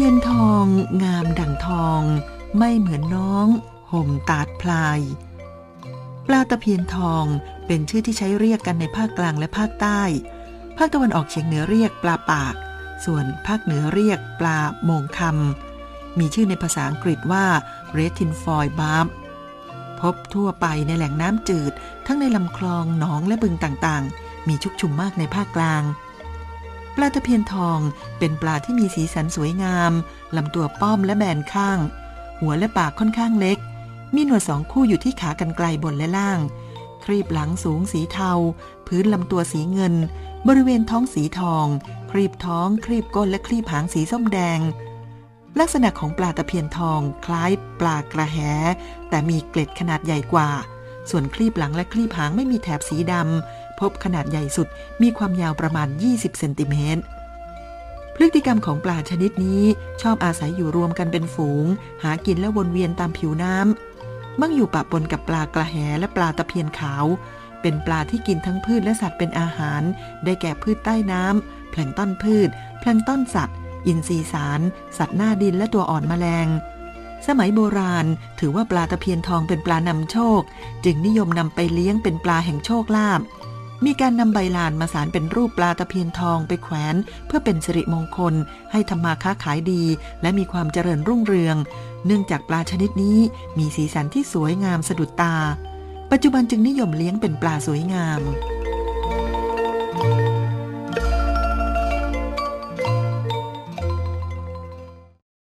ทียนทองงามดั่งทอง ไม่เหมือนน้องห่มตาดพลาย ปลาตะเพียนทองเป็นชื่อที่ใช้เรียกกันในภาคกลางและภาคใต้ ภาคตะวันออกเฉียงเหนือเรียกปลาปาก ส่วนภาคเหนือเรียกปลาโมงคำมีชื่อในภาษาอังกฤษว่า red tin foil barb พบทั่วไปในแหล่งน้ำจืด ทั้งในลำคลองหนองและบึงต่างๆ มีชุกชุมมากในภาคกลาง ปลาตะเพียนทองเป็นปลาที่มีสีสันสวยงามลำตัวป้อมและแบนข้าง หัวและปากค่อนข้างเล็ก มีหนวดสองคู่อยู่ที่ขากันไกลบนและล่าง ครีบหลังสูงสีเทา พื้นลำตัวสีเงิน บริเวณท้องสีทอง ครีบท้อง ครีบก้นและครีบหางสีส้มแดง ลักษณะของปลาตะเพียนทองคล้ายปลากระแห แต่มีเกล็ดขนาดใหญ่กว่า ส่วนคลีบหลังและคลีบหางไม่มีแถบสีดำ พบขนาดใหญ่สุดมีความยาวประมาณ 20 เซนติเมตร พฤติกรรมของปลาชนิดนี้ชอบอาศัยอยู่รวมกันเป็นฝูง หากินและวนเวียนตามผิวน้ำมักอยู่ปะปนกับปลากระแหและปลาตะเพียนขาว เป็นปลาที่กินทั้งพืชและสัตว์เป็นอาหาร ได้แก่พืชใต้น้ำแพลงต้นพืช แพลงต้นสัตว์ อินทรีสาร สัตว์หน้าดินและตัวอ่อนแมลงสมัยโบราณถือว่าปลาตะเพียนทองเป็นปลานำโชค จึงนิยมนำไปเลี้ยงเป็นปลาแห่งโชคลาภ มีการนำใบลานมาสารเป็นรูปปลาตะเพียนทองไปแขวน เพื่อเป็นสิริมงคล ให้ธรรมาค้าขายดี และมีความเจริญรุ่งเรือง เนื่องจากปลาชนิดนี้มีสีสันที่สวยงามสะดุดตา ปัจจุบันจึงนิยมเลี้ยงเป็นปลาสวยงาม